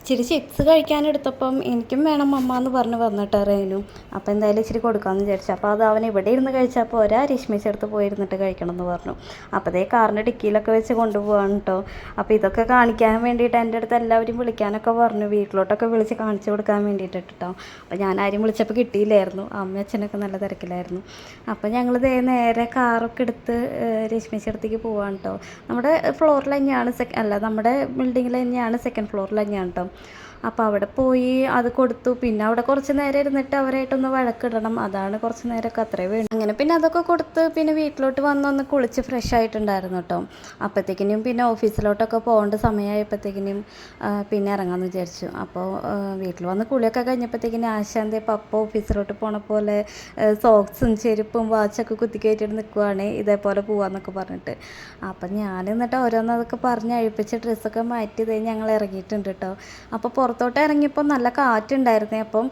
ഇച്ചിരി ചിപ്സ് കഴിക്കാനെടുത്തപ്പം എനിക്കും വേണം അമ്മ എന്ന് പറഞ്ഞ് വന്നിട്ട് റേനു അപ്പോൾ എന്തായാലും ഇച്ചിരി കൊടുക്കാമെന്ന് വിചാരിച്ചു. അപ്പോൾ അത് അവൻ ഇവിടെ ഇരുന്ന് കഴിച്ചപ്പോൾ ഒരാ രശ്മിച്ചെടുത്ത് പോയിരുന്നിട്ട് കഴിക്കണം എന്ന് പറഞ്ഞു. അപ്പോൾ അതേ കാറിന്റെ ഡിക്കിയിലൊക്കെ വെച്ച് കൊണ്ടുപോകാണ് കേട്ടോ അപ്പോൾ ഇതൊക്കെ കാണിക്കാൻ വേണ്ടിയിട്ട് എന്റെ അടുത്ത് എല്ലാവരും വിളിക്കാനൊക്കെ പറഞ്ഞു. വീട്ടിലോട്ടൊക്കെ വിളിച്ച് കാണിച്ചു കൊടുക്കാൻ വേണ്ടിയിട്ട് കേട്ടോ അപ്പോൾ ഞാൻ ആരും വിളിച്ചപ്പോൾ കിട്ടിയില്ലായിരുന്നു. അമ്മ അച്ഛനൊക്കെ നല്ല തിരക്കിലായിരുന്നു. അപ്പോൾ ഞങ്ങൾ ദേ നേരെ കാറൊക്കെ എടുത്ത് രശ്മിച്ചെടുത്തേക്ക് പോവാണ് കേട്ടോ നമ്മുടെ ഫ്ലോറിൽ തന്നെയാണ് സെക്ക അല്ല നമ്മുടെ ബിൽഡിങ്ങിൽ തന്നെയാണ് സെക്കൻഡ് ഫ്ലോറിൽ തന്നെയാണ് കേട്ടോ അപ്പോൾ അവിടെ പോയി അത് കൊടുത്തു. പിന്നെ അവിടെ കുറച്ച് നേരം ഇരുന്നിട്ട് അവരായിട്ടൊന്ന് വഴക്കിടണം. അതാണ് കുറച്ച് നേരമൊക്കെ അത്രേ വേണം അങ്ങനെ പിന്നെ അതൊക്കെ കൊടുത്ത് പിന്നെ വീട്ടിലോട്ട് വന്ന് ഒന്ന് കുളിച്ച് ഫ്രഷ് ആയിട്ടുണ്ടായിരുന്നു കേട്ടോ. അപ്പോഴത്തേക്കിനും പിന്നെ ഓഫീസിലോട്ടൊക്കെ പോകേണ്ട സമയമായപ്പോഴത്തേക്കിനും പിന്നെ ഇറങ്ങാമെന്ന് വിചാരിച്ചു. അപ്പോൾ വീട്ടിൽ വന്ന് കുളിയൊക്കെ കഴിഞ്ഞപ്പോഴത്തേക്കിനും ആശാന്തി പപ്പ ഓഫീസിലോട്ട് പോണ പോലെ സോക്സും ചെരുപ്പും വാച്ചൊക്കെ കുത്തി കുത്തിക്കയറ്റിട്ട് നിൽക്കുവാണ് ഇതേപോലെ പോവാന്നൊക്കെ പറഞ്ഞിട്ട്. അപ്പം ഞാൻ എന്നിട്ട് ഓരോന്നതൊക്കെ പറഞ്ഞ് അഴിപ്പിച്ച് ഡ്രസ്സൊക്കെ മാറ്റി ഞങ്ങൾ ഇറങ്ങിയിട്ടുണ്ട് കേട്ടോ. അപ്പോൾ പുറത്തോട്ട് ഇറങ്ങിയപ്പോൾ നല്ല കാറ്റുണ്ടായിരുന്നു. അപ്പം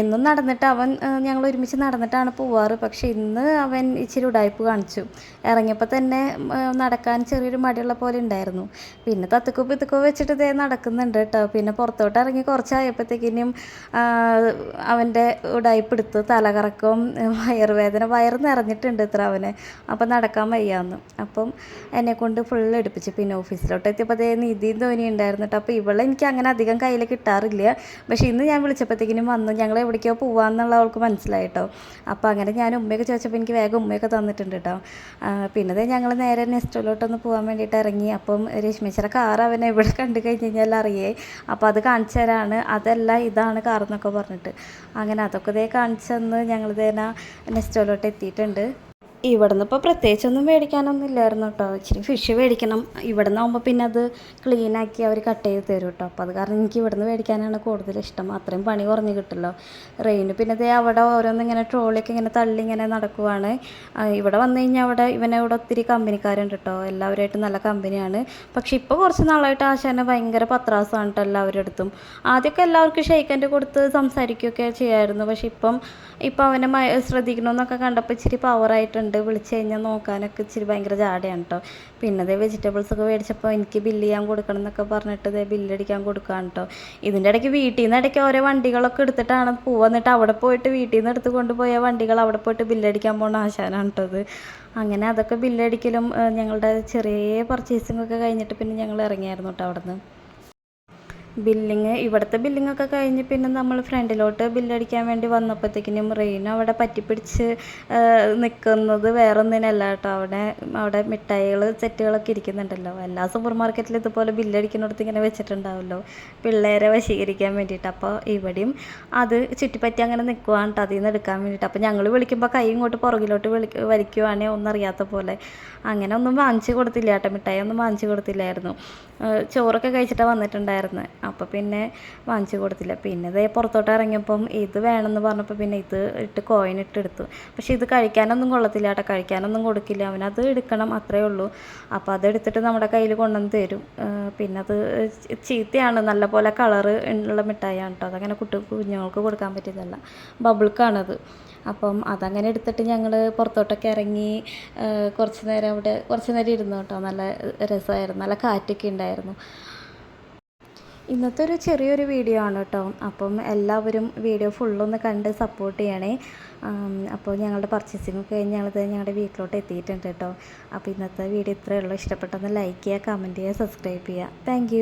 എന്നും നടന്നിട്ട് അവൻ ഞങ്ങൾ ഒരുമിച്ച് നടന്നിട്ടാണ് പോവാറ്. പക്ഷെ ഇന്ന് അവൻ ഇച്ചിരി ഉടായ്പ് കാണിച്ചു. ഇറങ്ങിയപ്പോൾ തന്നെ നടക്കാൻ ചെറിയൊരു മടിയുള്ള പോലെ ഉണ്ടായിരുന്നു. പിന്നെ തത്തുക്കോ പിത്തുക്കോ വെച്ചിട്ട് ഇതേ നടക്കുന്നുണ്ട് കേട്ടോ. പിന്നെ പുറത്തോട്ട് ഇറങ്ങി കുറച്ചായപ്പോഴത്തേക്കിനും അവന്റെ ഉടായ്പ് എടുത്ത് തലകറക്കവും ഏഹ്, വയറുവേദന വയറ് നിറഞ്ഞിട്ടുണ്ട് ഇത്ര അവന്. അപ്പം നടക്കാൻ വയ്യാന്ന്. അപ്പം എന്നെ കൊണ്ട് ഫുൾ എടുപ്പിച്ചു. പിന്നെ ഓഫീസിലോട്ട് എത്തിയപ്പോൾ അതേ നിധിയും ധോനി ഉണ്ടായിരുന്നു കേട്ടോ. അപ്പോൾ ഇവളെ എനിക്ക് അങ്ങനെ അധികം കയ്യിൽ കിട്ടാറില്ല. പക്ഷേ ഇന്ന് ഞാൻ വിളിച്ചപ്പോഴത്തേക്കിനും വന്നു. ഞങ്ങൾ എവിടേക്കോ പോവാന്നുള്ള അവൾക്ക് മനസ്സിലായി കേട്ടോ അപ്പോൾ അങ്ങനെ ഞാൻ ഉമ്മയൊക്കെ ചോദിച്ചപ്പോൾ എനിക്ക് വേഗം ഉമ്മയൊക്കെ തന്നിട്ടുണ്ട് കേട്ടോ. പിന്നെ ഞങ്ങൾ നേരെ നെസ്റ്റോലോട്ടൊന്ന് പോകാൻ വേണ്ടിയിട്ട് ഇറങ്ങി. അപ്പം രശ്മിച്ചയുടെ കാർ അവനെ ഇവിടെ കണ്ടു കഴിഞ്ഞ് കഴിഞ്ഞാൽ അറിയേ. അപ്പോൾ അത് കാണിച്ചു തരാണ്. അതല്ല ഇതാണ് കാർ എന്നൊക്കെ പറഞ്ഞിട്ട്. അങ്ങനെ അതൊക്കെ ഇതേ കാണിച്ചു തന്ന് ഞങ്ങൾ ഇതേനാ നെസ്റ്റോലോട്ട് എത്തിയിട്ടുണ്ട്. ഇവിടുന്ന് ഇപ്പോൾ പ്രത്യേകിച്ചൊന്നും മേടിക്കാനൊന്നും ഇല്ലായിരുന്നു കേട്ടോ. ഇച്ചിരി ഫിഷ് മേടിക്കണം. ഇവിടുന്ന് ആകുമ്പോൾ പിന്നെ അത് ക്ലീനാക്കി അവർ കട്ട് ചെയ്ത് തരും കേട്ടോ. അപ്പോൾ അത് കാരണം എനിക്ക് ഇവിടുന്ന് മേടിക്കാനാണ് കൂടുതൽ ഇഷ്ടം. അത്രയും പണി കുറഞ്ഞ് കിട്ടുമല്ലോ റെയിന് പിന്നെ ഇതേ അവിടെ ഓരോന്ന് ഇങ്ങനെ ട്രോളിയൊക്കെ ഇങ്ങനെ തള്ളി ഇങ്ങനെ നടക്കുവാണ്. ഇവിടെ വന്നു കഴിഞ്ഞാൽ അവിടെ ഇവനെ ഇവിടെ ഒത്തിരി കമ്പനിക്കാരുണ്ട് കേട്ടോ. എല്ലാവരുമായിട്ട് നല്ല കമ്പനിയാണ്. പക്ഷെ ഇപ്പോൾ കുറച്ച് നാളായിട്ട് ആശാനെ ഭയങ്കര പത്രാസമാണ് കേട്ടോ എല്ലാവരുടെ അടുത്തും. ആദ്യമൊക്കെ എല്ലാവർക്കും ഷെയ്ക്കന്റെ കൊടുത്ത് സംസാരിക്കുകയൊക്കെ ചെയ്യായിരുന്നു. പക്ഷെ ഇപ്പം ഇപ്പം അവനെ ശ്രദ്ധിക്കണമെന്നൊക്കെ കണ്ടപ്പോൾ ഇച്ചിരി പവറായിട്ടുണ്ട് വിളിച്ചു കഴിഞ്ഞാൽ നോക്കാനൊക്കെ ഇച്ചിരി ഭയങ്കര ജാടയാണ് കേട്ടോ പിന്നെ അതേ വെജിറ്റബിൾസ് ഒക്കെ മേടിച്ചപ്പോൾ എനിക്ക് ബില്ല് ചെയ്യാൻ കൊടുക്കണം എന്നൊക്കെ പറഞ്ഞിട്ട് ഇതേ ബില്ലടിക്കാൻ കൊടുക്കുകയാണ് കേട്ടോ ഇതിന്റെ ഇടയ്ക്ക് വീട്ടിൽ നിന്ന് ഇടയ്ക്ക് ഓരോ വണ്ടികളൊക്കെ എടുത്തിട്ടാണ് പോവുക എന്നിട്ട് അവിടെ പോയിട്ട് വീട്ടിൽ നിന്ന് എടുത്ത് കൊണ്ടുപോയ വണ്ടികൾ അവിടെ പോയിട്ട് ബില്ലടിക്കാൻ പോകുന്ന ആശാനാണ് കേട്ടോ ഇത്. അങ്ങനെ അതൊക്കെ ബില്ലടിക്കലും ഞങ്ങളുടെ ചെറിയ പർച്ചേസിംഗ് ഒക്കെ കഴിഞ്ഞിട്ട് പിന്നെ ഞങ്ങൾ ഇറങ്ങിയായിരുന്നു കേട്ടോ അവിടെ നിന്ന് ബില്ലിങ് ഇവിടുത്തെ ബില്ലിംഗ് ഒക്കെ കഴിഞ്ഞ് പിന്നെ നമ്മൾ ഫ്രണ്ടിലോട്ട് ബില്ലടിക്കാൻ വേണ്ടി വന്നപ്പോഴത്തേക്കിനും റെയിൻ അവിടെ പറ്റിപ്പിടിച്ച് നിൽക്കുന്നത് വേറെ ഒന്നിനല്ല കേട്ടോ. അവിടെ അവിടെ മിഠായികൾ സെറ്റുകളൊക്കെ ഇരിക്കുന്നുണ്ടല്ലോ. എല്ലാ സൂപ്പർ മാർക്കറ്റിലും ഇതുപോലെ ബില്ലടിക്കുന്നിടത്ത് ഇങ്ങനെ വെച്ചിട്ടുണ്ടാവുമല്ലോ പിള്ളേരെ വശീകരിക്കാൻ വേണ്ടിയിട്ട്. അപ്പോൾ ഇവിടെയും അത് ചുറ്റിപ്പറ്റി അങ്ങനെ നിൽക്കുവാണ് കേട്ടോ അതിൽ നിന്ന് എടുക്കാൻ വേണ്ടിയിട്ട്. അപ്പോൾ ഞങ്ങൾ വിളിക്കുമ്പോൾ കൈ ഇങ്ങോട്ട് പുറകിലോട്ട് വിളി ഒന്നും അറിയാത്ത പോലെ. അങ്ങനെ ഒന്നും വാങ്ങിച്ചു കൊടുത്തില്ല കേട്ടോ. മിഠായി ഒന്നും വാങ്ങിച്ചു കൊടുത്തില്ലായിരുന്നു. ചോറൊക്കെ കഴിച്ചിട്ടാണ് വന്നിട്ടുണ്ടായിരുന്നത് അപ്പോൾ പിന്നെ വാങ്ങിച്ചു കൊടുത്തില്ല. പിന്നെ ഇതേ പുറത്തോട്ട് ഇറങ്ങിയപ്പം ഇത് വേണമെന്ന് പറഞ്ഞപ്പോൾ പിന്നെ ഇത് ഇട്ട് കോയിൻ ഇട്ട് എടുത്തു. പക്ഷേ ഇത് കഴിക്കാനൊന്നും കൊള്ളത്തില്ല കേട്ടോ. കഴിക്കാനൊന്നും കൊടുക്കില്ല. അവനത് എടുക്കണം അത്രേ ഉള്ളൂ. അപ്പോൾ അതെടുത്തിട്ട് നമ്മുടെ കയ്യിൽ കൊണ്ടുവന്ന് തരും. പിന്നെ അത് ചീത്തയാണ്. നല്ല പോലെ കളറ് ഉള്ള മിഠായിയാണ് കേട്ടോ. അതങ്ങനെ കുട്ടി കുഞ്ഞുങ്ങൾക്ക് കൊടുക്കാൻ പറ്റിയതല്ല. ബബിൾക്കാണത് അപ്പം അതങ്ങനെ എടുത്തിട്ട് ഞങ്ങൾ പുറത്തോട്ടൊക്കെ ഇറങ്ങി കുറച്ച് നേരം അവിടെ കുറച്ച് നേരം ഇരുന്നു കേട്ടോ. നല്ല രസമായിരുന്നു. നല്ല കാറ്റൊക്കെ ഉണ്ടായിരുന്നു. ഇന്നത്തെ ഒരു ചെറിയൊരു വീഡിയോ ആണ് കേട്ടോ. അപ്പം എല്ലാവരും വീഡിയോ ഫുള്ളൊന്ന് കണ്ട് സപ്പോർട്ട് ചെയ്യണേ. അപ്പോൾ ഞങ്ങളുടെ പർച്ചേസിംഗ് കഴിഞ്ഞ് ഞങ്ങളിത് ഞങ്ങളുടെ വീട്ടിലോട്ട് എത്തിയിട്ടുണ്ട് കേട്ടോ. അപ്പോൾ ഇന്നത്തെ വീഡിയോ ഇത്രയേ ഉള്ളൂ. ഇഷ്ടപ്പെട്ടൊന്ന് ലൈക്ക് ചെയ്യുക കമന്റ് ചെയ്യുക സബ്സ്ക്രൈബ് ചെയ്യുക. താങ്ക്